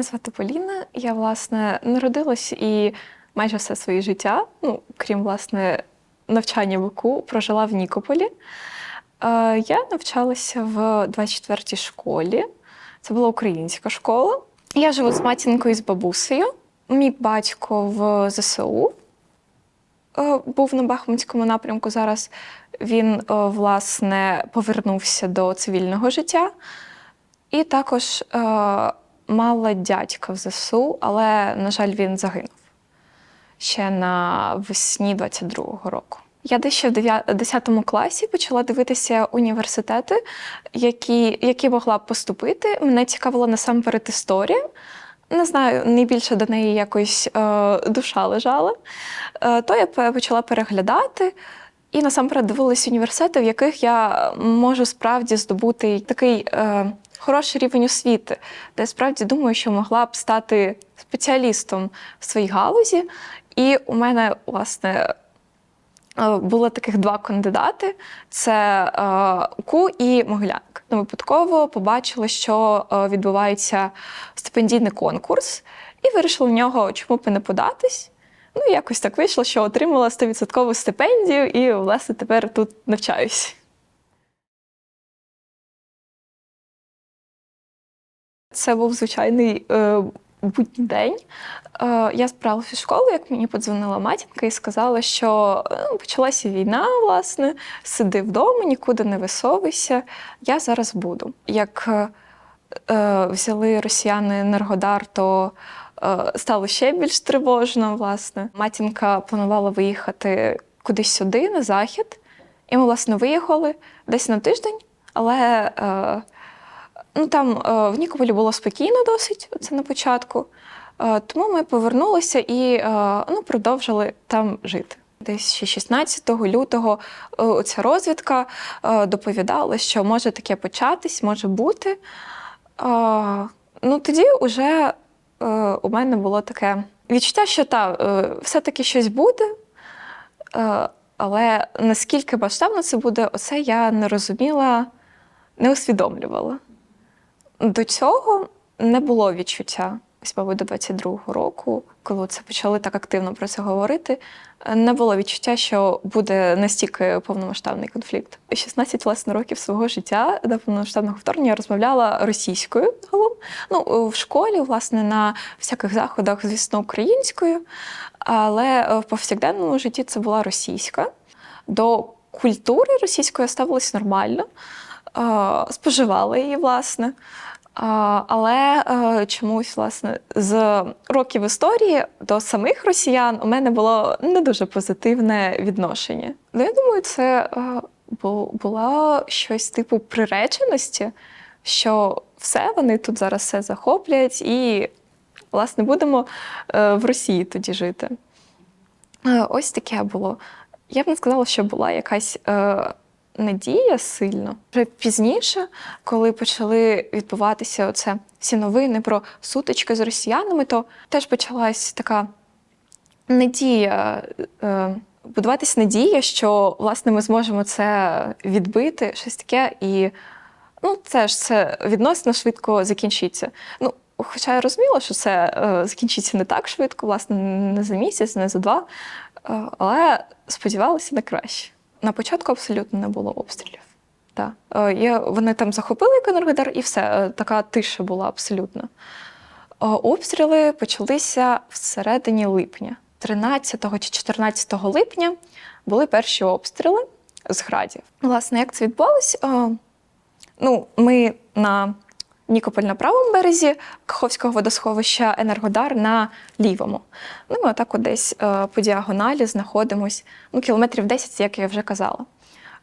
Мене звати Поліна. Я, власне, народилась і майже все своє життя, ну, крім власне навчання в УКУ, прожила в Нікополі. Е, Я навчалася в 24-й школі. Це була українська школа. Я живу з матінкою і з бабусею. Мій батько в ЗСУ е, був на Бахмутському напрямку. Зараз він, е, власне, повернувся до цивільного життя. І також е, мала дядька в ЗСУ, але, на жаль, він загинув ще на весні 22-го року. Я десь ще в 10 класі почала дивитися університети, які, які могла б поступити. Мене цікавила насамперед історія. Не знаю, найбільше до неї якось е, душа лежала. Е, то я почала переглядати. І насамперед дивилися університети, в яких я можу справді здобути такий е, хороший рівень освіти, де справді думаю, що могла б стати спеціалістом в своїй галузі. І у мене, власне, е, було таких два кандидати: це е, УКУ і Могилянка. Ну, Випадково побачили, що е, відбувається стипендійний конкурс, і вирішили в нього, чому б не податись. Ну, якось так вийшло, що отримала 100% стипендію, і, власне, тепер тут навчаюсь. Це був звичайний е, будній день. Е, я збиралася в школу, як мені подзвонила матінка і сказала, що е, почалася війна, власне, сиди вдома, нікуди не висовуйся. Я зараз буду. Як е, е, взяли росіяни Енергодар, то е, стало ще більш тривожно, власне. Матінка планувала виїхати кудись сюди, на захід. І ми, власне, виїхали десь на тиждень, але е, ну, там е, в Нікополі було спокійно досить, це на початку. Е, тому ми повернулися і е, ну, продовжили там жити. Десь ще 16 лютого ця розвідка доповідала, що може таке початись, може бути. Ну, тоді вже у мене було таке відчуття, що та, все-таки щось буде. Але наскільки масштабно це буде, оце я не розуміла, не усвідомлювала. До цього не було відчуття. Ось, мабуть, до 22-го року, коли це почали так активно про це говорити, не було відчуття, що буде настільки повномасштабний конфлікт. 16 власне років свого життя до повномасштабного вторгнення я розмовляла російською загалом. Ну, в школі, власне, на всяких заходах, звісно, українською, але в повсякденному житті це була російська. До культури російської я ставилась нормально, споживала її, власне. Але е, чомусь, власне, з років історії до самих росіян у мене було не дуже позитивне відношення. Ну, я думаю, це е, було щось типу приреченості, що все, вони тут зараз все захоплять, і, власне, будемо е, в Росії тоді жити. Ось таке було. Я б не сказала, що була якась надія сильно. Вже пізніше, коли почали відбуватися оце всі новини про сутички з росіянами, то теж почалась така надія, е, будуватись надія, що власне ми зможемо це відбити, щось таке, і ну, це ж це відносно швидко закінчиться. Ну, Хоча я розуміла, що це е, закінчиться не так швидко, власне, не за місяць, не за два, е, але сподівалася на краще. На початку абсолютно не було обстрілів. Так. Е, вони там захопили Енергодар, і все, е, така тиша була абсолютно. Е, Обстріли почалися всередині липня. 13 чи 14 липня були перші обстріли з градів. Власне, як це відбувалось? Е, Ну, ми на Нікополь на правому березі Каховського водосховища Енергодар на лівому. Ну, ми отак десь е, по діагоналі знаходимось, ну, кілометрів 10, як я вже казала.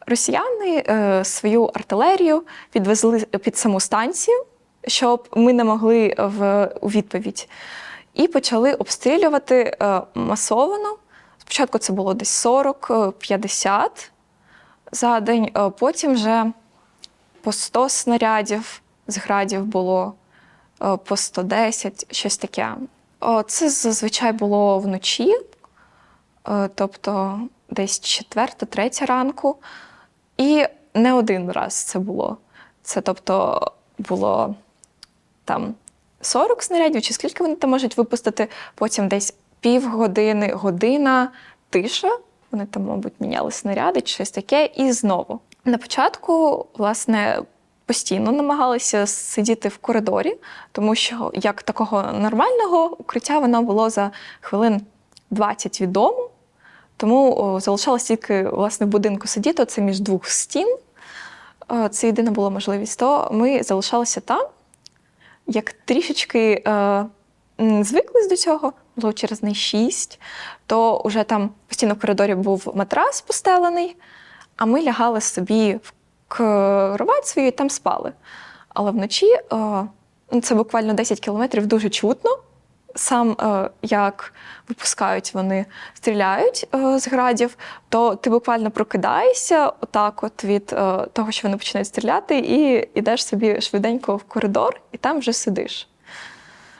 Росіяни е, свою артилерію підвезли під саму станцію, щоб ми не могли в, у відповідь. І почали обстрілювати е, масовано. Спочатку це було десь 40-50 за день, е, потім вже по 100 снарядів з градів було, е, по 110, щось таке. Це зазвичай було вночі, е, тобто десь четверта, третя ранку. І не один раз це було. Це тобто було там 40 снарядів, чи скільки вони там можуть випустити, потім десь півгодини, година, тиша. Вони там, мабуть, міняли снаряди чи щось таке, і знову. На початку, власне, постійно намагалися сидіти в коридорі, тому що як такого нормального укриття воно було за хвилин 20 від дому. Тому о, залишалось тільки власне в будинку сидіти, це між двох стін. Це єдина була можливість. То ми залишалися там, як трішечки е, звикли до цього, було через неї шість, то вже там постійно в коридорі був матрас постелений, а ми лягали собі в кровать свою і там спали. Але вночі е, ну, це буквально 10 кілометрів дуже чутно. Сам е, як випускають вони, стріляють е, з градів, то ти буквально прокидаєшся отак, от від того, що вони починають стріляти, і йдеш собі швиденько в коридор, і там вже сидиш.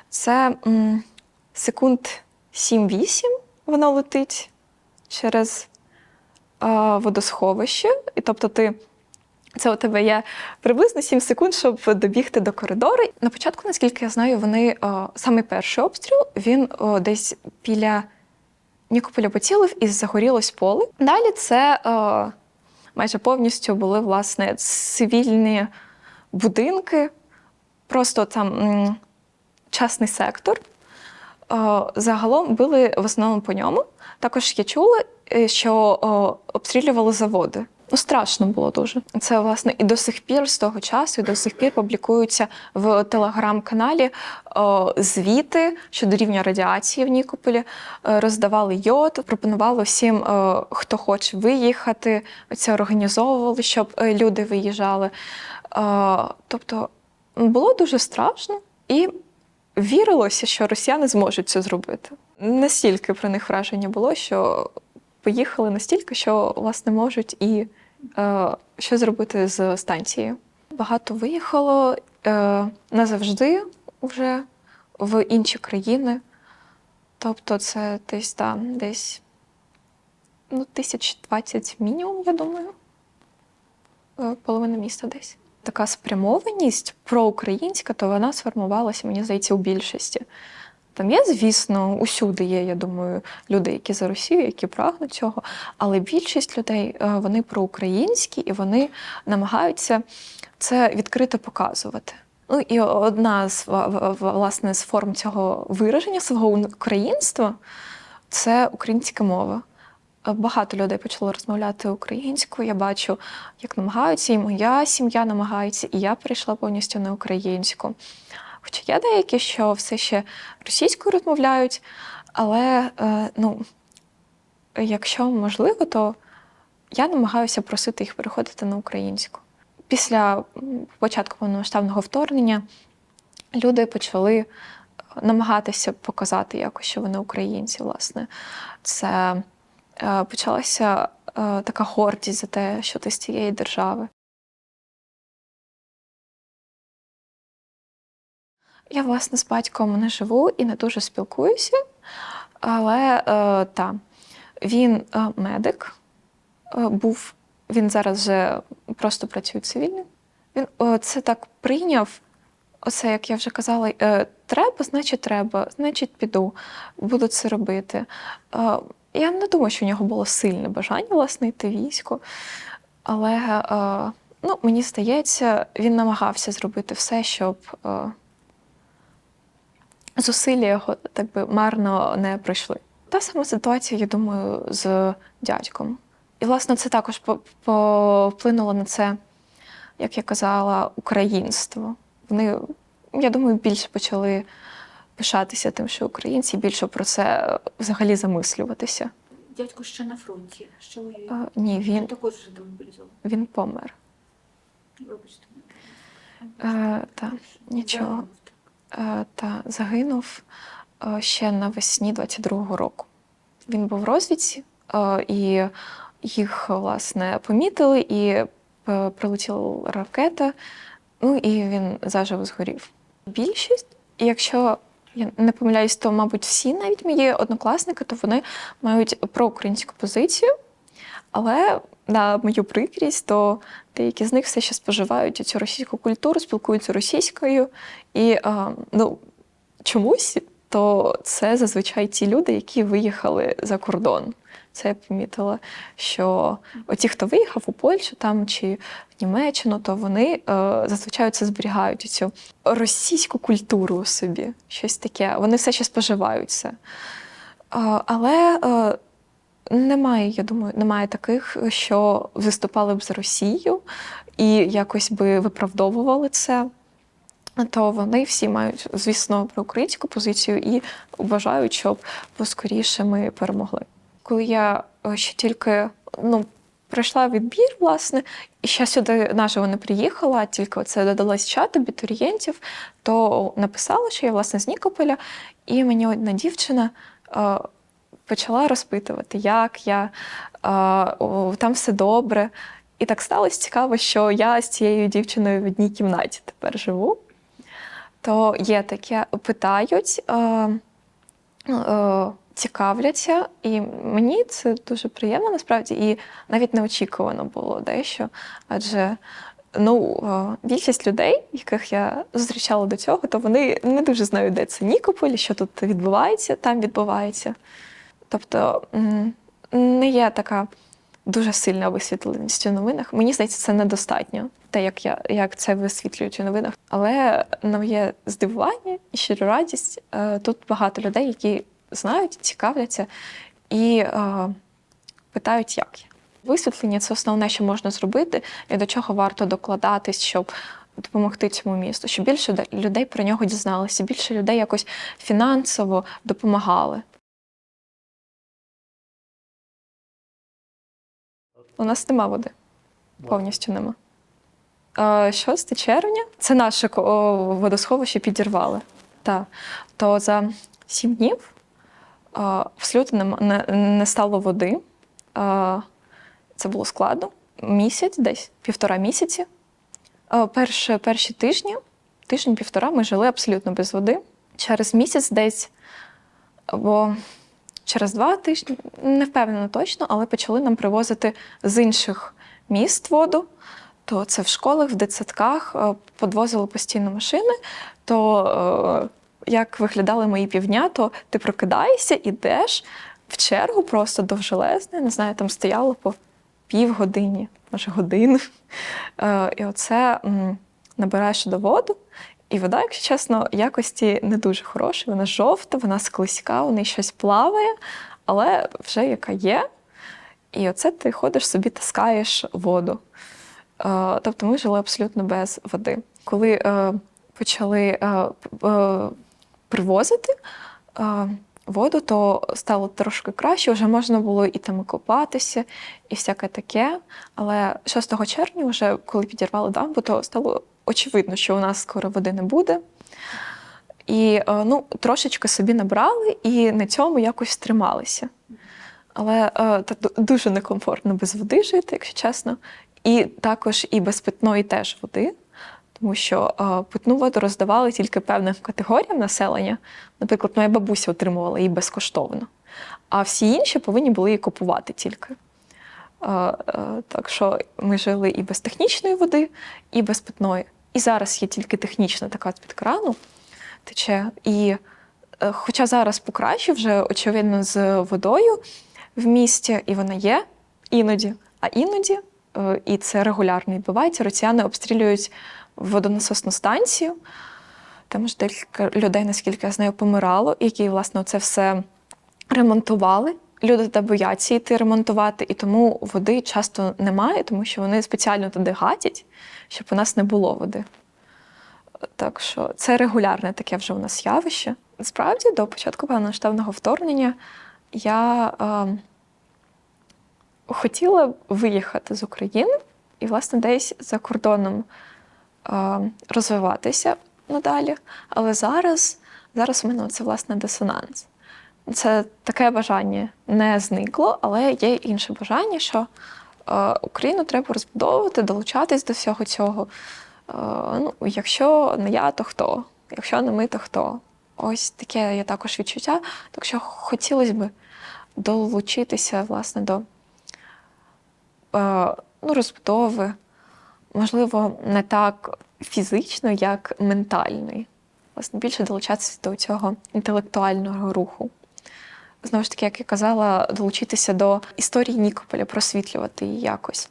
Це секунд 7-8 воно летить через водосховище. І тобто ти. Це у тебе є приблизно 7 секунд, щоб добігти до коридору. На початку, наскільки я знаю, вони е, саме перший обстріл він е, десь біля Нікополя поцілив і загорілось поле. Далі це е, майже повністю були власне цивільні будинки, просто там м, частний сектор. Е, Загалом били в основному по ньому. Також я чула, що е, обстрілювали заводи. Ну, страшно було дуже. Це власне і до сих пір з того часу, і до сих пір публікуються в телеграм-каналі о, звіти щодо рівня радіації в Нікополі. Е, Роздавали йод, пропонували всім, е, хто хоче виїхати. Це організовували, щоб е, люди виїжджали. Е, Тобто було дуже страшно і вірилося, що росіяни зможуть це зробити. Настільки про них враження було, що поїхали настільки, що власне можуть і е, що зробити з станцією. Багато виїхало е, назавжди вже в інші країни. Тобто, це десь там, десь ну, тисяч двадцять мінімум, я думаю. Е, Половина міста десь. Така спрямованість проукраїнська, то вона сформувалася, мені здається, у більшості. Там є, звісно, усюди є, я думаю, люди, які за Росію, які прагнуть цього. Але більшість людей е, вони проукраїнські і вони намагаються це відкрито показувати. Ну і одна з власне з форм цього вираження свого українства це українська мова. Е, Багато людей почало розмовляти українською. Я бачу, як намагаються, і моя сім'я намагається, і я перейшла повністю на українську. Хоча є деякі, що все ще російською розмовляють, але е, ну, якщо можливо, то я намагаюся просити їх переходити на українську. Після початку повномасштабного вторгнення люди почали е, намагатися показати якось, що вони українці, власне. Це е, почалася така гордість за те, що ти з цієї держави. Я, власне, з батьком не живу і не дуже спілкуюся, але е, та, він е, медик е, був, він зараз вже просто працює цивільним. Він е, це так прийняв. Оце, як я вже казала, е, треба, значить треба, значить піду, буду це робити. Е, я не думаю, що в нього було сильне бажання власне йти військо, але е, ну, мені здається, він намагався зробити все, щоб е, зусилля його так би марно не пройшли. Та сама ситуація, я думаю, з дядьком. І, власне, це також по- по- вплинуло на це, як я казала, українство. Вони, я думаю, більше почали пишатися тим, що українці, більше про це взагалі замислюватися. Дядько ще на фронті, ще воює. Е, Ні, Він також вже демобілізований. він помер. Вибачте. Е, та, нічого. Е, та загинув е, ще навесні 22-го року. Він був в розвідці, е, і їх, власне, помітили, і прилетіла ракета, ну і він заживо згорів. Більшість, якщо я не помиляюсь, то, мабуть, всі навіть мої однокласники, то вони мають проукраїнську позицію. Але на мою прикрість, то деякі з них все ще споживають цю російську культуру, спілкуються російською. І ну, чомусь, то це зазвичай ті люди, які виїхали за кордон. Це я помітила, що оті, хто виїхав у Польщу там чи в Німеччину, то вони е, зазвичай це зберігають цю російську культуру у собі, щось таке. Вони все ще споживають це. Е, але е, немає, я думаю, немає таких, що виступали б за Росію і якось би виправдовували це. То вони всі мають, звісно, проукраїнську позицію і вважають, щоб поскоріше ми перемогли. Коли я е, ще тільки ну, пройшла відбір, власне, і ще сюди наживо не приїхала, тільки це додалась чат абітурієнтів, то написала, що я власне з Нікополя, і мені одна дівчина е, почала розпитувати, як я, о, там все добре. І так сталося цікаво, що я з цією дівчиною в одній кімнаті тепер живу. То є таке, питають, е, е, цікавляться, і мені це дуже приємно насправді, і навіть неочікувано було дещо. Адже ну, е, більшість людей, яких я зустрічала до цього, то вони не дуже знають, де це Нікополь, що тут відбувається, там відбувається. Тобто не є така дуже сильна висвітленість у новинах. Мені здається, це недостатньо, те, як, я, як це висвітлюють у новинах. Але на моє здивування і щиру радість, е, тут багато людей, які знають, цікавляться і е, питають, як я. Висвітлення це основне, що можна зробити, і до чого варто докладатись, щоб допомогти цьому місту, щоб більше де- людей про нього дізналися, більше людей якось фінансово допомагали. У нас нема води. Повністю нема. Е, 6 червня це наше о, водосховище підірвали. Так. То за 7 днів е, абсолютно нема- не, не стало води. Е, Це було складно. Місяць, десь півтора місяці. Е, Перші, перші тижні, тиждень-півтора, ми жили абсолютно без води. Через місяць десь, або через два тижні, не впевнена точно, але почали нам привозити з інших міст воду. То це в школах, в дитсадках е, подвозили постійно машини. То е, як виглядали мої півдня, то ти прокидаєшся, ідеш в чергу просто довжелезне, не знаю, там стояло по півгодині, може годину. Е, І оце набираєш до воду, і вода, якщо чесно, якості не дуже хороша. Вона жовта, вона склизька, у неї щось плаває, але вже яка є. І оце ти ходиш собі, таскаєш воду. Е, Тобто ми жили абсолютно без води. Коли е, почали е, привозити воду, то стало трошки краще, вже можна було і там і купатися, і всяке таке. Але 6 червня, вже коли підірвали дамбу, то стало очевидно, що у нас скоро води не буде. І е, ну, трошечки собі набрали і на цьому якось трималися. Але е, та дуже некомфортно без води жити, якщо чесно. І також і без питної теж води, тому що е, питну воду роздавали тільки певним категоріям населення. Наприклад, моя бабуся отримувала її безкоштовно, а всі інші повинні були її купувати тільки. Так що ми жили і без технічної води, і без питної. І зараз є тільки технічна така з-під крану тече. І е, хоча зараз покраще вже, очевидно, з водою в місті, і вона є іноді, а іноді, е, і це регулярно відбувається, росіяни обстрілюють водонасосну станцію. Там ж декілька людей, наскільки я знаю, помирало, які, власне, це все ремонтували. Люди та бояться йти ремонтувати, і тому води часто немає, тому що вони спеціально туди гатять, щоб у нас не було води. Так що це регулярне таке вже у нас явище. Насправді, до початку повномасштабного вторгнення я е, хотіла виїхати з України і, власне, десь за кордоном е, розвиватися надалі. Але зараз, зараз у мене це власне дисонанс. Це таке бажання не зникло, але є інше бажання, що е, Україну треба розбудовувати, долучатись до всього цього. Е, ну, якщо не я, то хто? Якщо не ми, то хто? Ось таке є також відчуття. Так що хотілося б долучитися власне до е, ну, розбудови, можливо, не так фізично, як ментальної. власне, більше долучатися до цього інтелектуального руху. Знову ж таки, як я казала, долучитися до історії Нікополя, просвітлювати її якось.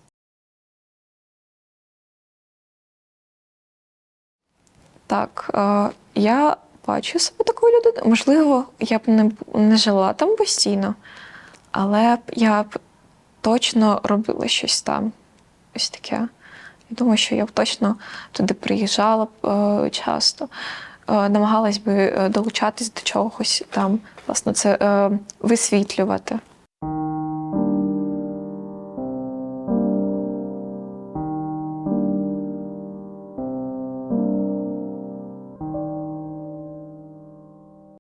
Так, е, я бачу себе такою людиною. Можливо, я б не, не жила там постійно, але я б точно робила щось там. Ось таке. Я думаю, що я б точно туди приїжджала б е, часто, намагалась би е, долучатись до чогось там, власне, це е, висвітлювати.